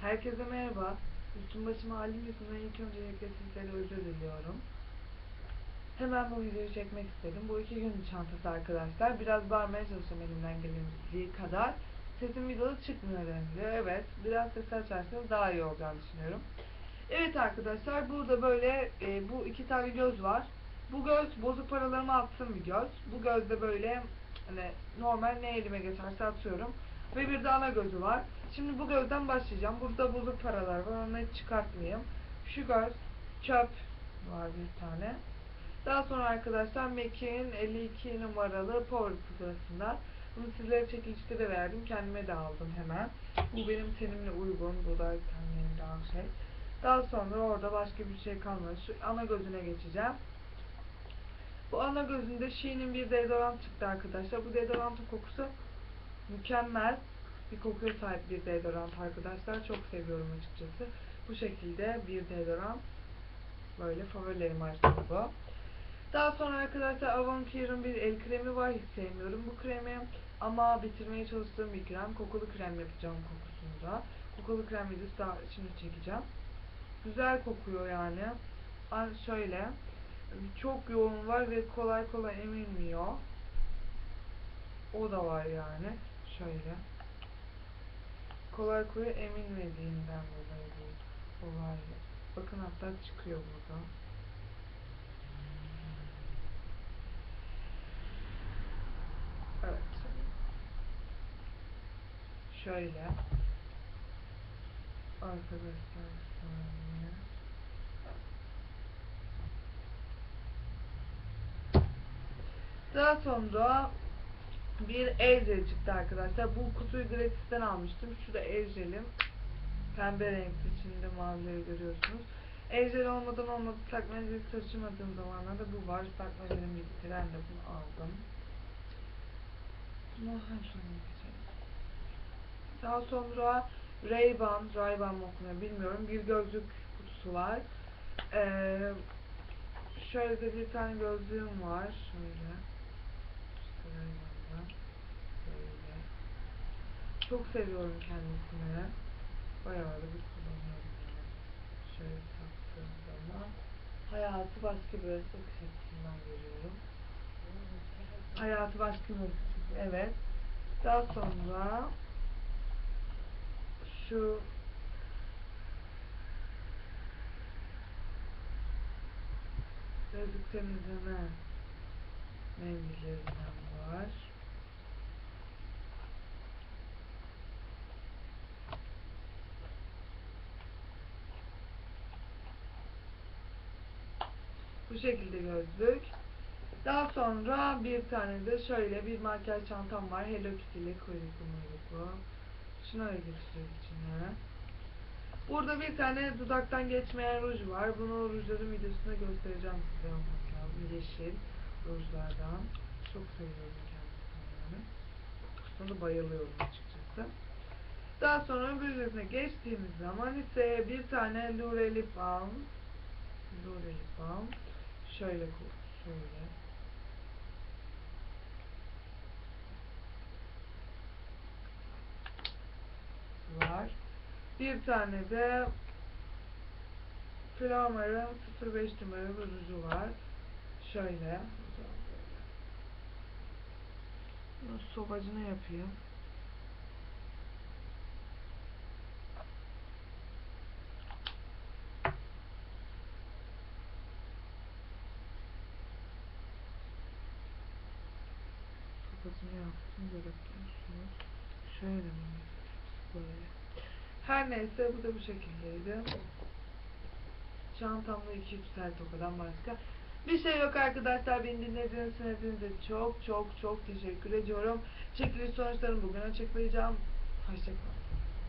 Herkese merhaba. Üstüm başım halim yüzünden ilk öncelikle sizlere özür diliyorum. Hemen bu videoyu çekmek istedim. Bu iki günün çantası arkadaşlar. Biraz bağırmaya çalışacağım elimden gelebildiği kadar. Sesim videoda çıkmıyor deniliyor. Evet. Biraz ses açarsanız daha iyi olacağını düşünüyorum. Evet arkadaşlar. Burada böyle e, bu iki tane göz var. Bu göz bozuk paralarımı attığım bir göz. Bu gözde böyle hani normal ne elime geçerse atıyorum. Ve bir de ana gözü var. Şimdi bu gözden başlayacağım. Burada bozuk paralar var. Onları çıkartmayayım. Şu çöp var bir tane. Daha sonra arkadaşlar MAC'in 52 numaralı Power pusulasından. Bunu sizlere çekilişte de verdim. Kendime de aldım hemen. Bu benim tenimle uygun. Bu da tenimle daha şey. Daha sonra orada başka bir şey kalmadı. Şu ana gözüne geçeceğim. Bu ana gözünde Shein'in bir deodorant çıktı arkadaşlar. Bu deodorantın kokusu mükemmel bir kokuya sahip bir deodorant arkadaşlar. Çok seviyorum açıkçası. Bu şekilde bir deodorant. Böyle favorilerim arasında bu. Daha sonra arkadaşlar Care'ın bir el kremi var. Hiç sevmiyorum bu kremi. Ama bitirmeye çalıştığım bir krem. Kokulu krem yapacağım kokusunda. Kokulu krem videosu daha şimdi çekeceğim. Güzel kokuyor yani. An- Şöyle. Çok yoğun var ve kolay kolay emilmiyor. O da var yani. Şöyle. Kolay kolay emilmediğinden dolayı bu olay. Bakın hatta çıkıyor burada. Evet. Şöyle. Arkadaşlar saniye. Daha sonra bir el jeli çıktı arkadaşlar. Bu kutuyu gratis'ten almıştım. Şu da el jelim. Pembe renkli içinde mavileri görüyorsunuz. El jeli olmadan olmadı. Takma jeli taşımadığım zamanlarda bu var. Takma jelim bitti. De bunu aldım. Bunu geçelim. Daha sonra Ray-Ban, Ray-Ban mı okunuyor bilmiyorum. Bir gözlük kutusu var. Ee, şöyle de bir tane gözlüğüm var. Şöyle. İşte Ray-Ban'dan. Böyle. Çok seviyorum kendisini. Bayağı da bir kullanıyorum yani. Şöyle taktığım zaman. Hayatı başka bir bakış açısından görüyorum. Hayatı başka bir bakış. Evet. Daha sonra şu gözlük temizleme mendillerinden var. Bu şekilde gözlük. Daha sonra bir tane de şöyle bir makyaj çantam var. Hello Kitty ile kuyruklu muyruklu. Şunları geçiyor içine. Burada bir tane dudaktan geçmeyen ruj var. Bunu rujların videosunda göstereceğim size olması lazım. Yeşil rujlardan. Çok seviyorum kendisini da bayılıyorum açıkçası. Daha sonra yüzüne geçtiğimiz zaman ise bir tane Lure Lip Balm. Lure Lip Balm. Şöyle şöyle. var. Bir tane de Flamar'ın 05 numaralı ruju var. Şöyle. Sobacını yapayım. Sobacını yaptım. Görebiliyorsunuz. Şöyle mi? Böyle. Her neyse bu da bu şekildeydi. Çantamda 2-3 tane tokadan başka. Bir şey yok arkadaşlar. Beni dinlediğiniz için hepinize çok çok çok teşekkür ediyorum. Çekiliş sonuçlarını bugün açıklayacağım. Hoşçakalın.